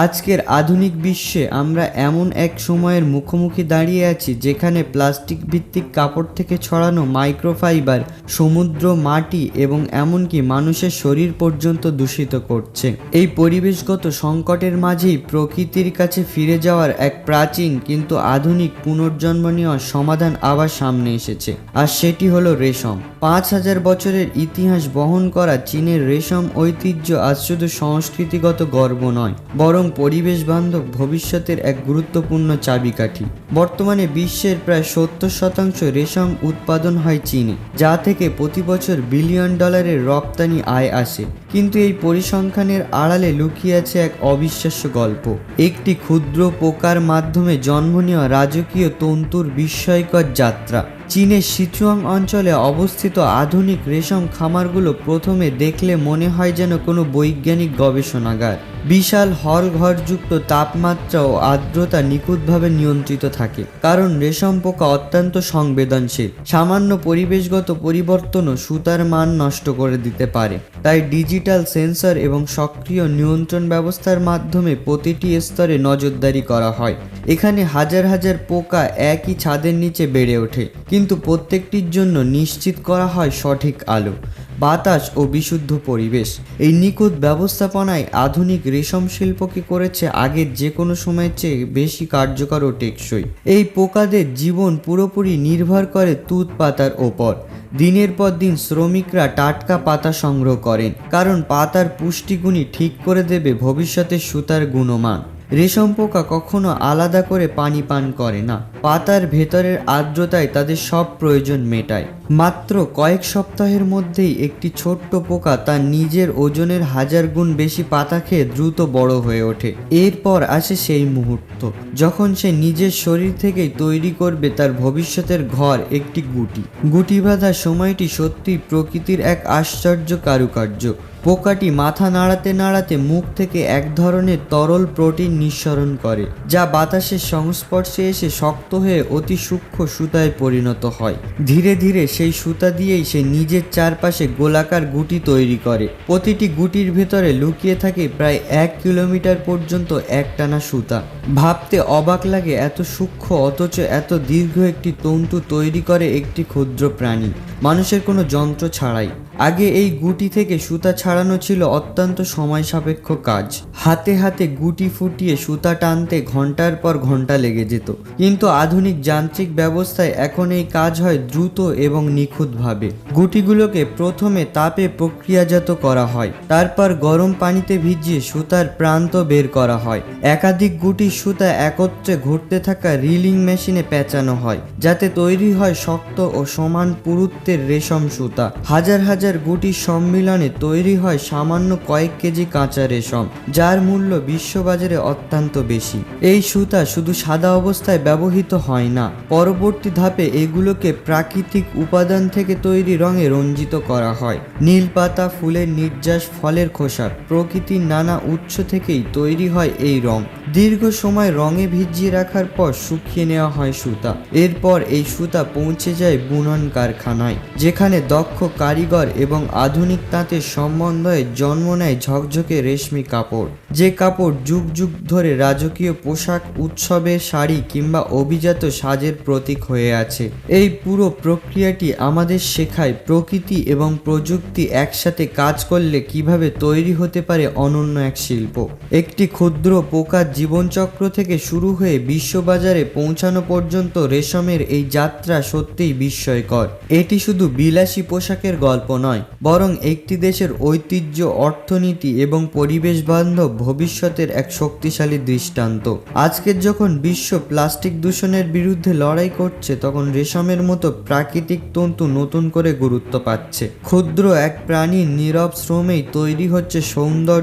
আজকের আধুনিক বিশ্বে আমরা এমন এক সময়ের মুখোমুখি দাঁড়িয়ে আছি যেখানে প্লাস্টিক ভিত্তিক কাপড় থেকে ছড়ানো মাইক্রোফাইবার, সমুদ্র, মাটি এবং এমনকি মানুষের শরীর পর্যন্ত দূষিত করছে। এই পরিবেশগত সংকটের মাঝেই প্রকৃতির কাছে ফিরে যাওয়ার এক প্রাচীন কিন্তু আধুনিক পুনর্জন্ম নেওয়ার সমাধান আবার সামনে এসেছে। আর সেটি হলো রেশম। পাঁচ হাজার বছরের ইতিহাস বহন করা চীনের রেশম ঐতিহ্য আজ শুধু সংস্কৃতিগত গর্ব নয়, বরং পরিবেশ বান্ধব ভবিষ্যতের এক গুরুত্বপূর্ণ চাবিকাঠি। বর্তমানে বিশ্বের প্রায় সত্তর শতাংশ রেশম উৎপাদন হয় চীনে, যা থেকে প্রতি বছর বিলিয়ন ডলারের রপ্তানি আয় আসে। কিন্তু এই পরিসংখ্যানের আড়ালে লুকিয়ে আছে এক অবিশ্বাস্য গল্প। একটি ক্ষুদ্র পোকার মাধ্যমে জন্ম নেওয়া রাজকীয় তন্তুর বিস্ময়কর যাত্রা। চীনের সিচুয়াং অঞ্চলে অবস্থিত আধুনিক রেশম খামারগুলো প্রথমে দেখলে মনে হয় যেন কোনো বৈজ্ঞানিক গবেষণাগার। বিশাল হল ঘরযুক্ত তাপমাত্রা ও আর্দ্রতা নিখুঁতভাবে নিয়ন্ত্রিত থাকে, কারণ রেশম পোকা অত্যন্ত সংবেদনশীল। সামান্য পরিবেশগত পরিবর্তনও সুতার মান নষ্ট করে দিতে পারে। তাই ডিজিটাল সেন্সর এবং সক্রিয় নিয়ন্ত্রণ ব্যবস্থার মাধ্যমে প্রতিটি স্তরে নজরদারি করা হয়। এখানে হাজার হাজার পোকা একই ছাদের নিচে বেড়ে ওঠে, কিন্তু প্রত্যেকটির জন্য নিশ্চিত করা হয় সঠিক আলো, বাতাস ও বিশুদ্ধ পরিবেশ। এই নিখুঁত ব্যবস্থাপনায় আধুনিক রেশম শিল্পকে করেছে আগের যে কোনো সময়ের চেয়ে বেশি কার্যকর ও টেকসই। এই পোকাদের জীবন পুরোপুরি নির্ভর করে তুত পাতার ওপর। দিনের পর দিন শ্রমিকরা টাটকা পাতা সংগ্রহ করেন, কারণ পাতার পুষ্টিগুণই ঠিক করে দেবে ভবিষ্যতের সুতার গুণমান। রেশম পোকা কখনো আলাদা করে পানি পান করে না। পাতার ভেতরের আর্দ্রতায় তাদের সব প্রয়োজন মেটায়। মাত্র কয়েক সপ্তাহের মধ্যেই একটি ছোট্ট পোকা তার নিজের ওজনের হাজার গুণ বেশি পাতা খেয়ে দ্রুত বড় হয়ে ওঠে। এরপর আসে সেই মুহূর্ত, যখন সে নিজের শরীর থেকেই তৈরি করবে তার ভবিষ্যতের ঘর একটি গুটি। গুটি বাঁধার সময়টি সত্যি প্রকৃতির এক আশ্চর্য কারুকার্য। পোকাটি মাথা নাড়াতে নাড়াতে মুখ থেকে এক ধরনের তরল প্রোটিন নিঃসরণ করে, যা বাতাসের সংস্পর্শে এসে শক্ত হয়ে অতি সূক্ষ্ম সুতায় পরিণত হয়। ধীরে ধীরে সেই সুতা দিয়েই সে নিজের চারপাশে গোলাকার গুটি তৈরি করে। প্রতিটি গুটির ভেতরে লুকিয়ে থাকে প্রায় এক কিলোমিটার পর্যন্ত একটানা সুতা। ভাবতে অবাক লাগে এত সূক্ষ্ম, অথচ এত দীর্ঘ একটি তন্তু তৈরি করে একটি ক্ষুদ্র প্রাণী। মানুষের কোনো যন্ত্র ছাড়াই। আগে এই গুটি থেকে সুতা ছাড়ানো ছিল অত্যন্ত সময় সাপেক্ষ কাজ। হাতে হাতে গুটি ফুটিয়ে সুতা টানতে ঘণ্টার পর ঘণ্টা লেগে যেত। কিন্তু আধুনিক যান্ত্রিক ব্যবস্থায় এখন এই কাজ হয় দ্রুত এবং নিখুঁতভাবে। গুটিগুলোকে প্রথমে তাপে প্রক্রিয়াজাত করা হয়, তারপর গরম পানিতে ভিজিয়ে সুতার প্রান্ত বের করা হয়। একাধিক গুটির সুতা একত্রে ঘুরতে থাকা রিলিং মেশিনে পেঁচানো হয়, যাতে তৈরি হয় শক্ত ও সমান পুরুত্বের রেশম সুতা। হাজার হাজার গুটির সম্মিলনে তৈরি হয় সামান্য কয়েক কেজি কাঁচা রেশম, যার মূল্য বিশ্ববাজারে অত্যন্ত বেশি। এই সুতা শুধু সাদা অবস্থায় ব্যবহৃত হয় না, পরবর্তী ধাপে এগুলোকে প্রাকৃতিক উপাদান থেকে তৈরি রঙে রঞ্জিত করা হয়। নীল পাতা ফুলের নির্যাস ফলের খোসা প্রকৃতির নানা উৎস থেকেই তৈরি হয় এই রং। দীর্ঘ সময় রঙে ভিজিয়ে রাখার পর শুকিয়ে নেওয়া হয় সুতা। এরপর এই সুতা পৌঁছে যায় বুনন কারখানায়, যেখানে দক্ষ কারিগর এবং আধুনিক তাঁতের সমন্বয়ে জন্ম নেয় ঝকঝকে রেশমি কাপড়। যে কাপড় যুগ যুগ ধরে রাজকীয় পোশাক উৎসবের শাড়ি কিংবা অভিজাত সাজের প্রতীক হয়ে আছে। এই পুরো প্রক্রিয়াটি আমাদের শেখায় প্রকৃতি এবং প্রযুক্তি একসাথে কাজ করলে কীভাবে তৈরি হতে পারে অনন্য এক শিল্প। একটি ক্ষুদ্র পোকার জীবনচক্র থেকে শুরু হয়ে বিশ্ববাজারে পৌঁছানো পর্যন্ত রেশমের এই যাত্রা সত্যিই বিস্ময়কর। এটি শুধু বিলাসী পোশাকের গল্প নয়, বরং একটি দেশের ঐতিহ্য, অর্থনীতি এবং পরিবেশ বান্ধব ভবিষ্যতের এক শক্তিশালী দৃষ্টান্ত। আজকের যখন বিশ্ব প্লাস্টিক দূষণের বিরুদ্ধে লড়াই করছে, তখন রেশমের মতো প্রাকৃতিক তন্তু নতুন করে গুরুত্ব পাচ্ছে। ক্ষুদ্র এক প্রাণীর নীরব শ্রমেই তৈরি হচ্ছে সৌন্দর্য